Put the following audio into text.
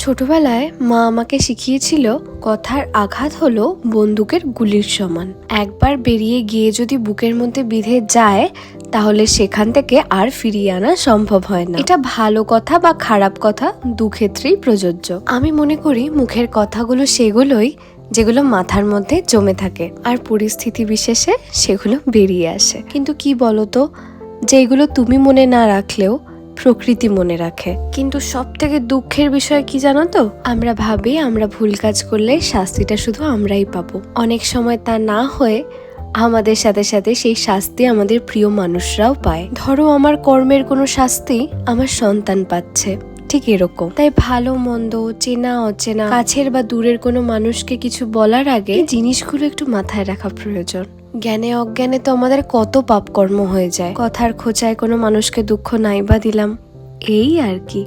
ছোটবেলায় মা আমাকে শিখিয়েছিল, কথার আঘাত হলো বন্দুকের গুলির সমান। একবার বেরিয়ে গিয়ে যদি বুকের মধ্যে বিঁধে যায়, তাহলে সেখান থেকে আর ফিরিয়ে আনা সম্ভব হয় না। এটা ভালো কথা বা খারাপ কথা দু ক্ষেত্রেই প্রযোজ্য। আমি মনে করি মুখের কথাগুলো সেগুলোই, যেগুলো মাথার মধ্যে জমে থাকে, আর পরিস্থিতি বিশেষে সেগুলো বেরিয়ে আসে। কিন্তু কি বলতো যেগুলো তুমি মনে না রাখলেও প্রকৃতি মনে রাখে। কিন্তু সব থেকে দুঃখের বিষয় কি জানো তো? আমরা ভাবি আমরা ভুল কাজ করলে শাস্তিটা শুধু আমরাই পাবো। অনেক সময় তা না হয়ে আমাদের সাথে সাথে সেই শাস্তি আমাদের প্রিয় মানুষরাও পায়। ধরো আমার কর্মের কোনো শাস্তি আমার সন্তান পাচ্ছে। ঠিক এরকম। তাই ভালো, মন্দ, চেনা, অচেনা, কাছের বা দূরের কোনো মানুষকে কিছু বলার আগে জিনিসগুলো একটু মাথায় রাখা প্রয়োজন। জ্ঞানে অজ্ঞানে তো আমাদের কত পাপ কর্ম হয়ে যায়। কথার খোঁচায় কোনো মানুষকে দুঃখ নাই বা দিলাম, এই আর কি।